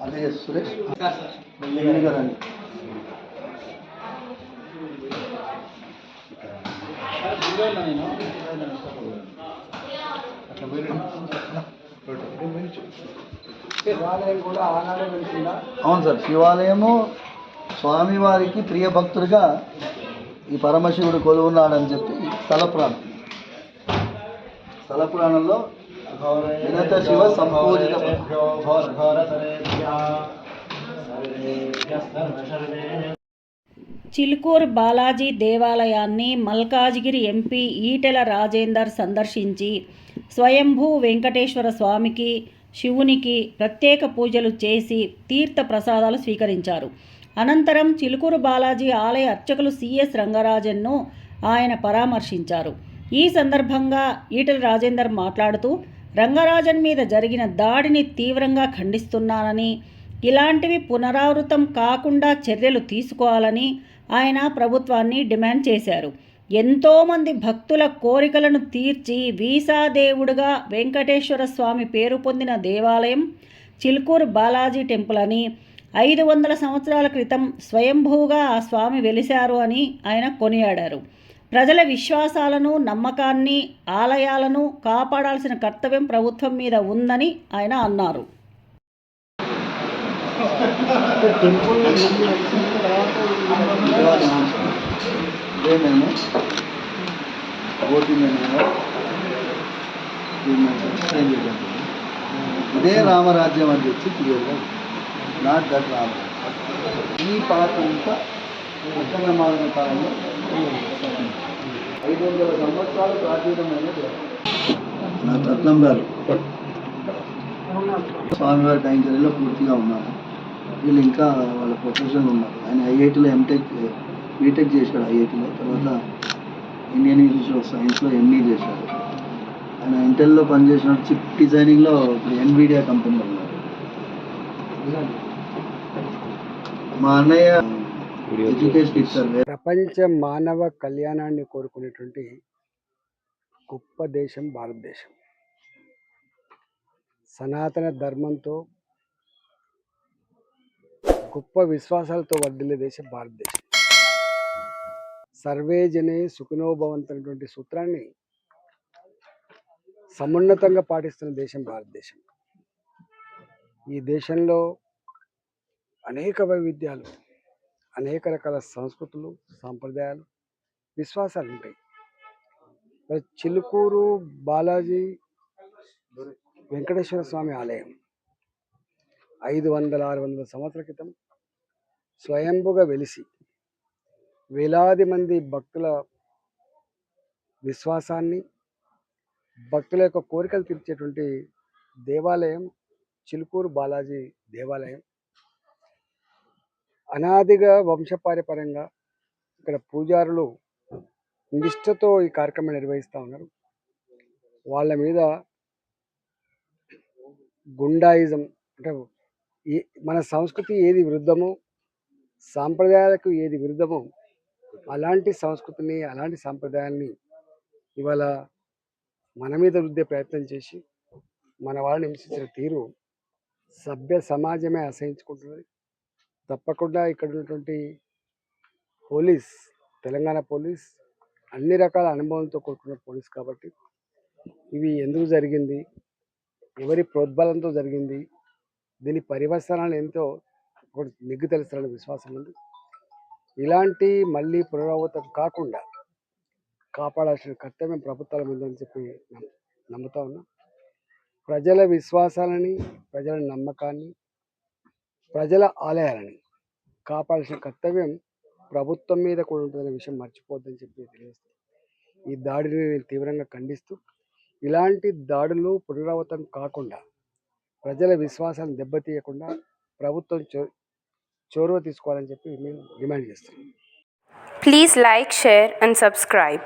అదే సురేష్ గారు రండి కూడా అవును సార్ శివాలయము స్వామివారికి ప్రియ భక్తుడిగా ఈ పరమశివుడు కొలువున్నాడని చెప్పి స్థల పురాణం స్థల పురాణంలో వినత శివ సంపూజిత చిలుకూరు బాలాజీ దేవాలయాన్ని మల్కాజ్గిరి ఎంపీ ఈటెల రాజేందర్ సందర్శించి స్వయంభూ వెంకటేశ్వర స్వామికి శివునికి ప్రత్యేక పూజలు చేసి తీర్థ ప్రసాదాలు స్వీకరించారు. అనంతరం చిలుకూరు బాలాజీ ఆలయ అర్చకులు సిఎస్ రంగరాజన్ను ఆయన పరామర్శించారు. ఈ సందర్భంగా ఈటెల రాజేందర్ మాట్లాడుతూ రంగరాజన్ మీద జరిగిన దాడిని తీవ్రంగా ఖండిస్తున్నానని ఇలాంటివి పునరావృతం కాకుండా చర్యలు తీసుకోవాలని ఆయన ప్రభుత్వాన్ని డిమాండ్ చేశారు. ఎంతోమంది భక్తుల కోరికలను తీర్చి వీసా దేవుడుగా వెంకటేశ్వర స్వామి పేరు పొందిన దేవాలయం చిలుకూరు బాలాజీ టెంపుల్ అని ఐదు వందల సంవత్సరాల క్రితం స్వయంభూగా ఆ స్వామి వెలిశారు అని ఆయన కొనియాడారు. ప్రజల విశ్వాసాలను నమ్మకాన్ని ఆలయాలను కాపాడాల్సిన కర్తవ్యం ప్రభుత్వం మీద ఉందని ఆయన అన్నారు. ఇదే రామరాజ్యం అని చెప్పి నాట్ దట్ రామరాజ్యం. ఈ పాట అంతా ఉత్తమ కాలంలో ఐదు వందల సంవత్సరాలు ప్రాచీనమైన నా రత్నం గారు. స్వామివారి కైంకర్యంలో పూర్తిగా ఉన్నారు. వీళ్ళు ఇంకా వాళ్ళ ప్రొఫెషన్ ఉన్నారు. ఆయన ఐఐటీలో ఎంటెక్ బీటెక్ చేశాడు ఐఐటీలో. తర్వాత ఇండియన్ ఇన్స్టిట్యూట్ ఆఫ్ సైన్స్లో ఎంఈ చేశాడు. ఆయన ఇంటెల్లో పనిచేసిన చిప్ డిజైనింగ్లో ఇప్పుడు ఎన్విడియా కంపెనీలో ఉన్నారు. మా అన్నయ్య ప్రపంచ మానవ కళ్యాణాన్ని కోరుకునేటువంటి గొప్ప దేశం భారతదేశం. సనాతన ధర్మంతో గొప్ప విశ్వాసాలతో వర్ధిల్లే దేశం భారతదేశం. సర్వే జనే సుఖినోభవంతమైనటువంటి సూత్రాన్ని సమున్నతంగా పాటిస్తున్న దేశం భారతదేశం. ఈ దేశంలో అనేక వైవిధ్యాలు. అనేక రకాల సంస్కృతులు సాంప్రదాయాలు విశ్వాసాలు ఉంటాయి. చిలుకూరు బాలాజీ వెంకటేశ్వర స్వామి ఆలయం ఐదు వందల ఆరు వందల సంవత్సరాల క్రితం స్వయంభుగా వెలిసి వేలాది మంది భక్తుల విశ్వాసాన్ని భక్తుల యొక్క కోరికలు తీర్చేటువంటి దేవాలయం చిలుకూరు బాలాజీ దేవాలయం. అనాదిగా వంశపారపరంగా ఇక్కడ పూజారులు నిష్ఠతో ఈ కార్యక్రమం నిర్వహిస్తూ ఉన్నారు. వాళ్ళ మీద గుండాయిజం అంటే మన సంస్కృతి ఏది విరుద్ధమో సాంప్రదాయాలకు ఏది విరుద్ధమో అలాంటి సంస్కృతిని అలాంటి సాంప్రదాయాల్ని ఇవాళ మన మీద రుద్దే ప్రయత్నం చేసి మన వాళ్ళని హింసించిన తీరు సభ్య సమాజమే అసహించుకుంటున్నది తప్పకుండా ఇక్కడ ఉన్నటువంటి పోలీస్ తెలంగాణ పోలీస్ అన్ని రకాల అనుభవంతో కూడుకున్న పోలీస్ కాబట్టి ఇవి ఎందుకు జరిగింది ఎవరి ప్రోద్బలంతో జరిగింది దీని పరివర్తనాలు ఎంతో నిగ్గు తెలుస్తారనే విశ్వాసం ఉంది. ఇలాంటి మళ్ళీ పునరావృతం కాకుండా కాపాడాల్సిన కర్తవ్యం ప్రభుత్వాల ఉందని చెప్పి నమ్- నమ్ముతా ఉన్నా. ప్రజల విశ్వాసాలని ప్రజల నమ్మకాన్ని ప్రజల ఆలయాలని కాపాడాల్సిన కర్తవ్యం ప్రభుత్వం మీద కూడా ఉంటుందనే విషయం మర్చిపోద్దని చెప్పి తెలియజేస్తాను ఈ దాడిని నేను తీవ్రంగా ఖండిస్తూ ఇలాంటి దాడులు పునరావృతం కాకుండా ప్రజల విశ్వాసాన్ని దెబ్బతీయకుండా ప్రభుత్వం చో చొరవ తీసుకోవాలని చెప్పి మేము డిమాండ్ చేస్తున్నాం. Please like share and subscribe